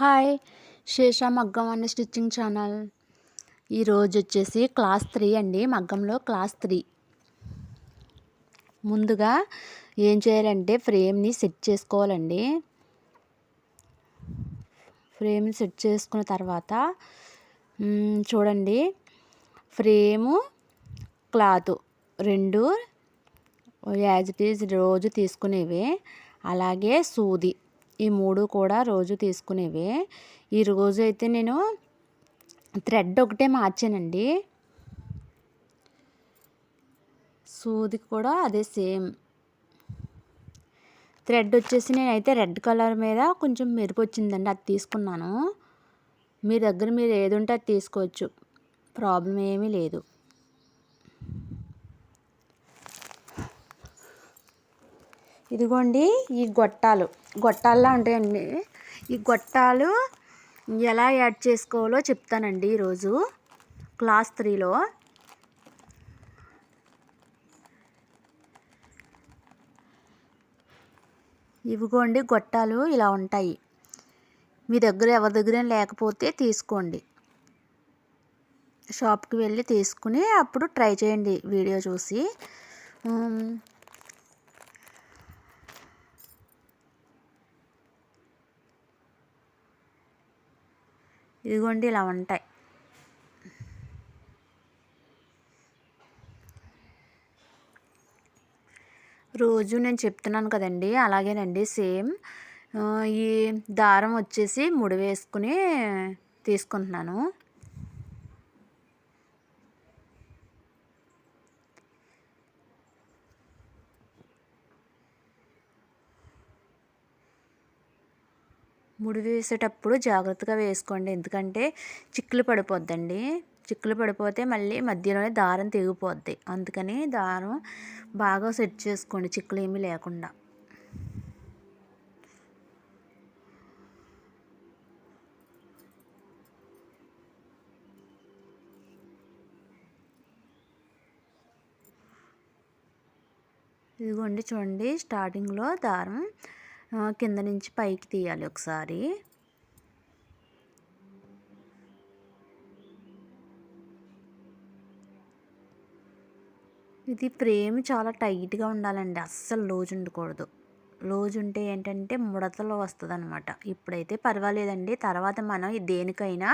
Hi శేష మగ్గం అనే stitching channel. ఈరోజు వచ్చేసి క్లాస్ త్రీ అండి మగ్గంలో క్లాస్ త్రీ. ముందుగా ఏం చేయాలంటే ఫ్రేమ్ని సెట్ చేసుకోవాలండి. ఫ్రేమ్ని సెట్ చేసుకున్న తర్వాత చూడండి. ఫ్రేము క్లాత్ రెండు యాజ్ ఇట్ ఈజ్ రోజు తీసుకునేవి. అలాగే సూది. ఈ మూడు కూడా రోజు తీసుకునేవే. ఈ రోజు అయితే నేను థ్రెడ్ ఒకటే మార్చానండి. సూది కూడా అదే సేమ్. థ్రెడ్ వచ్చేసి నేనైతే రెడ్ కలర్ మీద కొంచెం మెరుపు వచ్చిందండి అది తీసుకున్నాను. మీ దగ్గర మీరు ఏది ఉంటే అది తీసుకోవచ్చు ప్రాబ్లం ఏమీ లేదు. ఇదిగోండి ఈ గొట్టాలు. గొట్టాల్లా ఉంటాయండి ఈ గొట్టాలు ఎలా యాడ్ చేసుకోవాలో చెప్తానండి ఈరోజు. క్లాస్ త్రీలో. ఇవిగోండి గొట్టాలు ఇలా ఉంటాయి. మీ దగ్గర ఎవరి దగ్గర లేకపోతే తీసుకోండి. షాప్కి వెళ్ళి తీసుకుని అప్పుడు ట్రై చేయండి వీడియో చూసి. ఇదిగోండి ఇలా ఉంటాయి. రోజు నేను చెప్తున్నాను కదండి అలాగేనండి సేమ్. ఈ దారం వచ్చేసి ముడి వేసుకుని తీసుకుంటున్నాను. ముడి వేసేటప్పుడు జాగ్రత్తగా వేసుకోండి. ఎందుకంటే చిక్కులు పడిపోద్దండి. చిక్కులు పడిపోతే మళ్ళీ మధ్యలోనే దారం తెగిపోద్ది. అందుకని దారం బాగా సెట్ చేసుకోండి. చిక్కులు ఏమీ లేకుండా. ఇదిగోండి చూడండి. స్టార్టింగ్లో దారం కింద నుంచి పైకి తీయాలి ఒకసారి. ఇది ఫ్రేమ్ చాలా టైట్గా ఉండాలండి అస్సలు లోజు ఉండకూడదు. లోజు ఉంటే ఏంటంటే ముడతలు వస్తుంది అనమాట ఇప్పుడైతే పర్వాలేదండి తర్వాత మనం దేనికైనా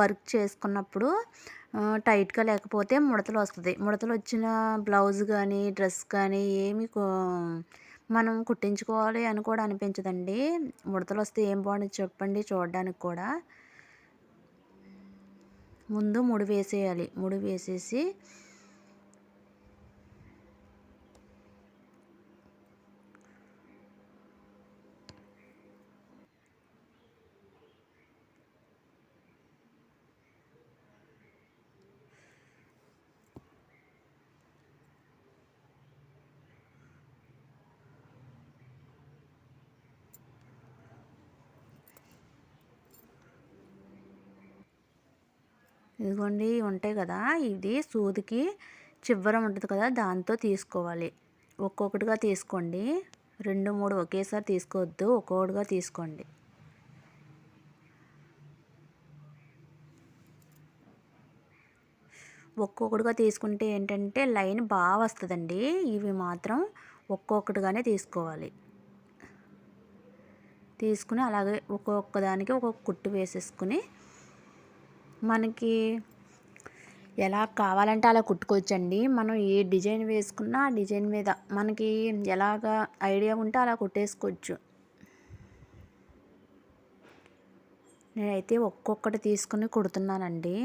వర్క్ చేసుకున్నప్పుడు టైట్గా లేకపోతే ముడతలు వస్తుంది. ముడతలు వచ్చిన బ్లౌజ్ కానీ డ్రెస్ కానీ ఏమి మనం కుట్టించుకోవాలి అని కూడా అనిపించదండి. ముడతలు వస్తే ఏం బాగుంటుంది చెప్పండి చూడడానికి కూడా. ముందు ముడి వేసేయాలి. ముడి వేసేసి ఇదిగోండి ఉంటాయి కదా. ఇది సూదికి చివరం ఉంటుంది కదా దాంతో తీసుకోవాలి. ఒక్కొక్కటిగా తీసుకోండి. రెండు మూడు ఒకేసారి తీసుకోవద్దు ఒక్కొక్కటిగా తీసుకోండి. ఒక్కొక్కటిగా తీసుకుంటే ఏంటంటే లైన్ బాగా వస్తుందండి. ఇవి మాత్రం ఒక్కొక్కటిగానే తీసుకోవాలి. తీసుకుని అలాగే ఒక్కొక్క దానికి ఒక్కొక్క కుట్టు వేసేసుకుని మనకి ఎలా కావాలంటే అలా కుట్టుకోవచ్చండి. మనం ఏ డిజైన్ వేసుకున్నా ఆ డిజైన్ మీద మనకి ఎలాగ ఐడియా ఉంటే అలా కుట్టేసుకోవచ్చు. నేనైతే ఒక్కొక్కటి తీసుకుని కుడుతున్నానండి.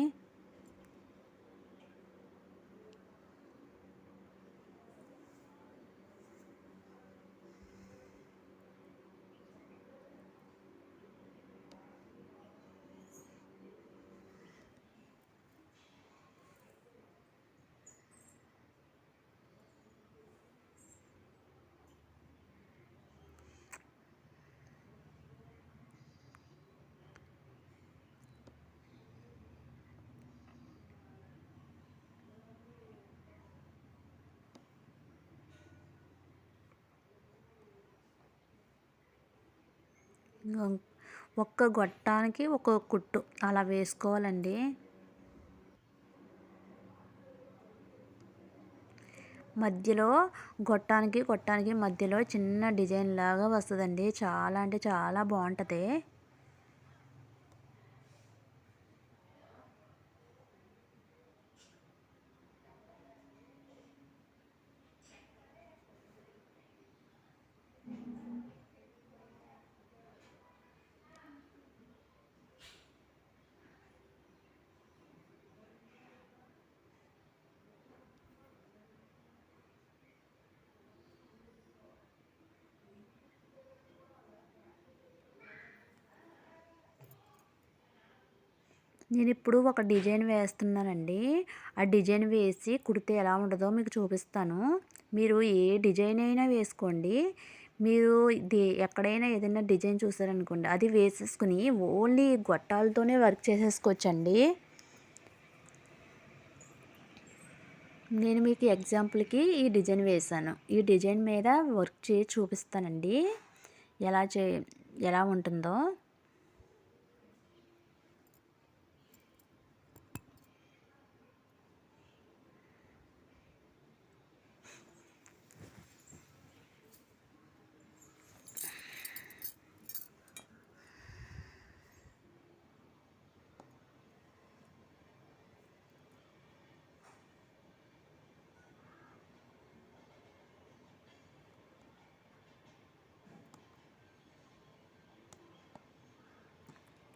ఒక్క గొట్టానికి ఒక కుట్టు. అలా వేసుకోవాలండి. మధ్యలో గొట్టానికి గొట్టానికి మధ్యలో చిన్న డిజైన్ లాగా వస్తుందండి. చాలా అంటే చాలా బాగుంటుంది. నేను ఇప్పుడు ఒక డిజైన్ వేస్తున్నానండి. ఆ డిజైన్ వేసి కుడితే ఎలా ఉంటుందో మీకు చూపిస్తాను. మీరు ఏ డిజైన్ అయినా వేసుకోండి. మీరు ఎక్కడైనా ఏదైనా డిజైన్ చూసారనుకోండి అది వేసేసుకుని ఓన్లీ గొట్టాలతోనే వర్క్ చేసేసుకోవచ్చండి. నేను మీకు ఎగ్జాంపుల్కి ఈ డిజైన్ వేశాను. ఈ డిజైన్ మీద వర్క్ చేసి చూపిస్తానండి. ఎలా చే ఎలా ఉంటుందో.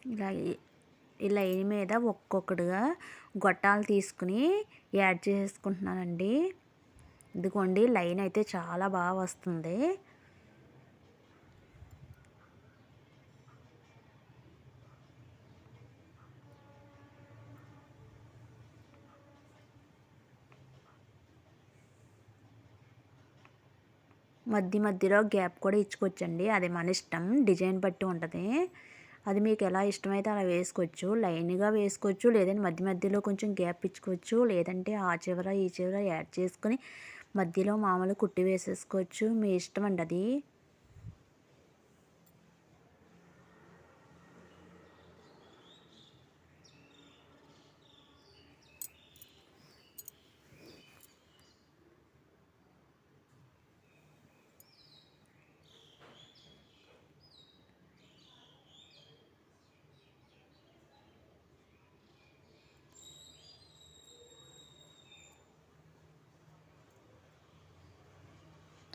ఇలా ఈ లైన్ మీద ఒక్కొక్కటిగా గొట్టాలు తీసుకుని యాడ్ చేసుకుంటున్నానండి. ఇదిగోండి లైన్ అయితే చాలా బాగా వస్తుంది. మధ్య మధ్యలో గ్యాప్ కూడా ఇచ్చుకోవచ్చండి. అది మన ఇష్టం డిజైన్ బట్టి ఉంటుంది. అది మీకు ఎలా ఇష్టమైతే అలా వేసుకోవచ్చు. లైన్గా వేసుకోవచ్చు. లేదంటే మధ్య మధ్యలో కొంచెం గ్యాప్ ఇచ్చుకోవచ్చు. లేదంటే ఆ చివర ఈ చివర యాడ్ చేసుకొని మధ్యలో మామూలు కుట్టి వేసేసుకోవచ్చు. మీ ఇష్టం అండి అది.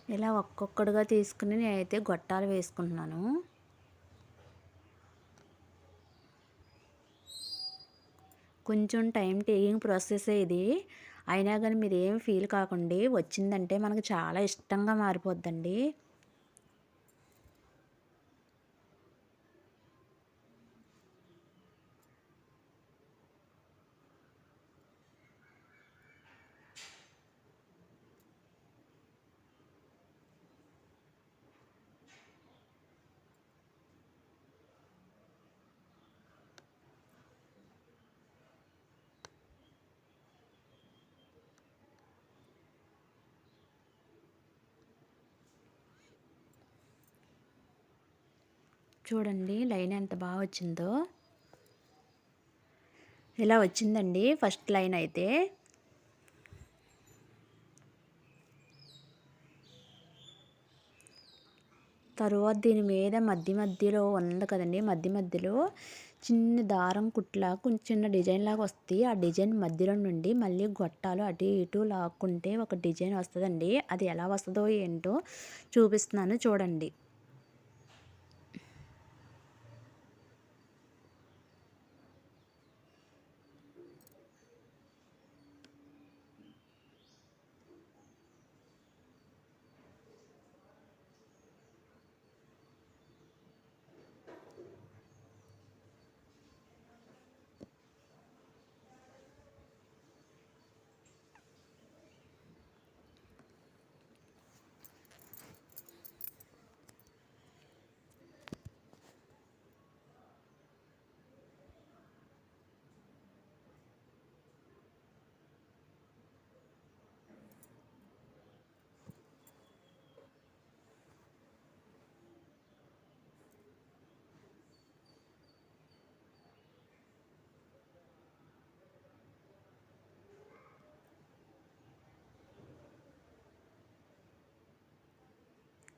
ఇలా ఒక్కొక్కటిగా తీసుకుని నేనైతే గొట్టాలు వేసుకుంటున్నాను. కొంచెం టైం టేకింగ్ ప్రాసెస్ ఇది. అయినా కానీ మీరు ఏం ఫీల్ కాకండి వచ్చిందంటే మనకు చాలా ఇష్టంగా మారిపోద్దండి. చూడండి లైన్ ఎంత బాగా వచ్చిందో. ఇలా వచ్చిందండి ఫస్ట్ లైన్ అయితే? తరువాత దీని మీద మధ్య మధ్యలో ఉంది కదండి మధ్య మధ్యలో చిన్న దారం కుట్లా కొంచెం చిన్న డిజైన్ లాగా ఆ డిజైన్ మధ్యలో నుండి మళ్ళీ గొట్టాలు అటు ఇటు లాక్కుంటే ఒక డిజైన్ వస్తుందండి. అది ఎలా వస్తుందో ఏంటో చూపిస్తున్నాను చూడండి.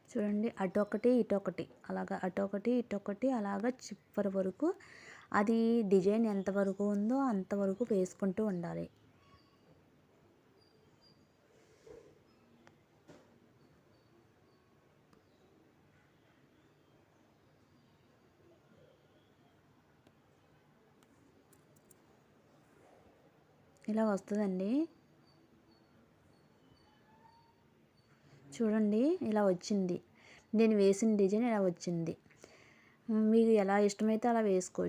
చూడండి అటు ఒకటి ఇటు ఒకటి అలాగా అటు ఒకటి అలాగా చివరి వరకు. అది డిజైన్ ఎంతవరకు ఉందో అంతవరకు వేసుకుంటూ ఉండాలి. ఇలా వస్తుందండి. చూడండి ఇలా వచ్చింది. నేను వేసిన డిజైన్ ఇలా వచ్చింది. మీకు ఎలా ఇష్టమైతే అలా వేసుకోవచ్చు.